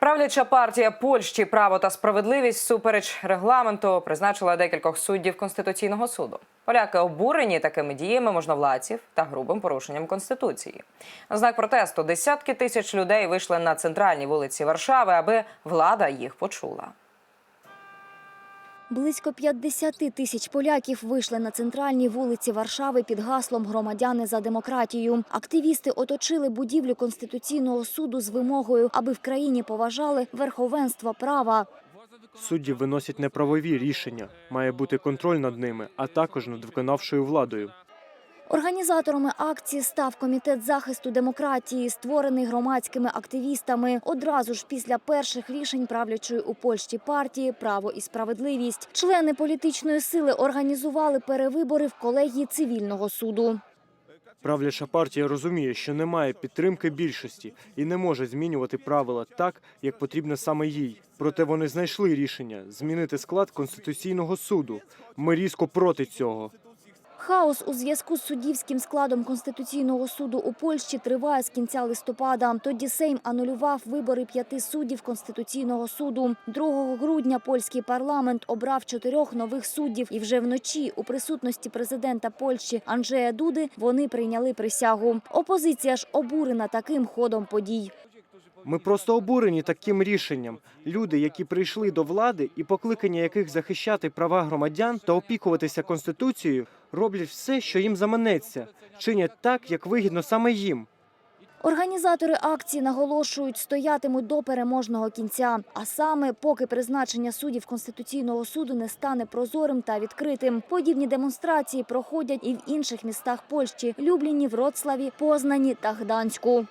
Правляча партія Польщі Право та справедливість супереч регламенту призначила декількох суддів конституційного суду. Поляки обурені такими діями можновладців та грубим порушенням конституції. На знак протесту десятки тисяч людей вийшли на центральні вулиці Варшави, аби влада їх почула. Близько 50 тисяч поляків вийшли на центральні вулиці Варшави під гаслом Громадяни за демократію. Активісти оточили будівлю Конституційного суду з вимогою, аби в країні поважали верховенство права. Судді виносять неправові рішення. Має бути контроль над ними, а також над виконавшою владою. Організаторами акції став комітет захисту демократії, створений громадськими активістами. Одразу ж після перших рішень правлячої у Польщі партії Право і справедливість члени політичної сили організували перевибори в колегії цивільного суду. Правляча партія розуміє, що немає підтримки більшості і не може змінювати правила так, як потрібно саме їй. Проте вони знайшли рішення змінити склад конституційного суду. Ми різко проти цього. Хаос у зв'язку з суддівським складом Конституційного суду у Польщі триває з кінця листопада. Тоді Сейм анулював вибори п'яти суддів Конституційного суду. 2 грудня польський парламент обрав чотирьох нових суддів, і вже вночі у присутності президента Польщі Анджея Дуди вони прийняли присягу. Опозиція ж обурена таким ходом подій. Ми просто обурені таким рішенням. Люди, які прийшли до влади і покликання яких захищати права громадян та опікуватися конституцією, роблять все, що їм заманеться, чинять так, як вигідно саме їм. Організатори акції наголошують, стоятимуть до переможного кінця. А саме, поки призначення суддів Конституційного суду не стане прозорим та відкритим. Подібні демонстрації проходять і в інших містах Польщі – Любліні, Вроцлаві, Познані та Гданську.